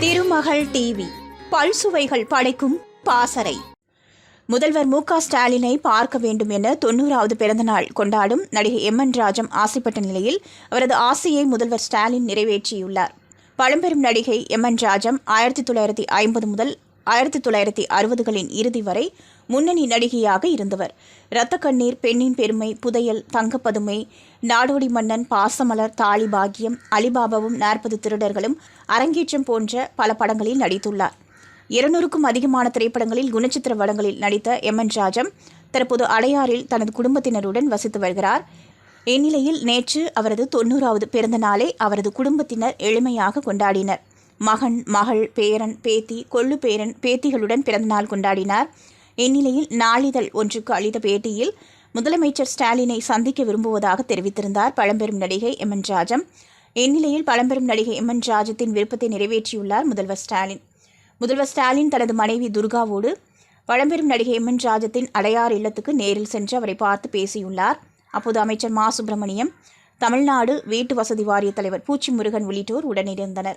திருமகள் TV. பல்சுவைகள் படைக்கும் பாசறை. முதல்வர் மு க ஸ்டாலினை பார்க்க வேண்டும் என தொண்ணூறாவது பிறந்தநாள் கொண்டாடும் நடிகை எம். என். ராஜம் ஆசைப்பட்ட நிலையில் அவரது ஆசையை முதல்வர் ஸ்டாலின் நிறைவேற்றியுள்ளார். பழம்பெரும் நடிகை எம். என். ராஜம் ஆயிரத்தி தொள்ளாயிரத்தி ஐம்பது முதல் ஆயிரத்தி தொள்ளாயிரத்தி அறுபதுகளின் இறுதி வரை முன்னணி நடிகையாக இருந்தவர். இரத்த கண்ணீர் பெண்ணின் பெருமை புதையல் தங்கப்பதுமை நாடோடி மன்னன் பாசமலர் தாலி பாக்கியம் அலிபாபாவும் நாற்பது திருடர்களும் அரங்கேற்றம் போன்ற பல படங்களில் நடித்துள்ளார். இருநூறுக்கும் அதிகமான திரைப்படங்களில் குணச்சித்திர வடங்களில் நடித்த எம். என். ராஜம் தற்போது அடையாறில் தனது குடும்பத்தினருடன் வசித்து வருகிறார். இந்நிலையில் நேற்று அவரது தொண்ணூறாவது பிறந்த நாளை அவரது குடும்பத்தினர் எளிமையாக கொண்டாடினர். மகன் மகள் பேரன் பேத்தி கொள்ளு பேரன் பேத்திகளுடன் பிறந்தநாள் கொண்டாடினார். இந்நிலையில் நாளிதழ் ஒன்றுக்கு அளித்த பேட்டியில் முதலமைச்சர் ஸ்டாலினை சந்திக்க விரும்புவதாக தெரிவித்திருந்தார் பழம்பெரும் நடிகை எம். என். ராஜம். இந்நிலையில் பழம்பெரும் நடிகை எம். என். ராஜத்தின் விருப்பத்தை நிறைவேற்றியுள்ளார் முதல்வர் ஸ்டாலின். முதல்வர் ஸ்டாலின் தனது மனைவி துர்காவோடு பழம்பெரும் நடிகை எம். என். ராஜத்தின் அடையார் இல்லத்துக்கு நேரில் சென்று அவரை பார்த்து பேசியுள்ளார். அப்போது அமைச்சர் மா. சுப்பிரமணியம் தமிழ்நாடு வீட்டு வசதி வாரிய தலைவர் பூச்சி முருகன் உள்ளிட்டோர் உடனிருந்தனர்.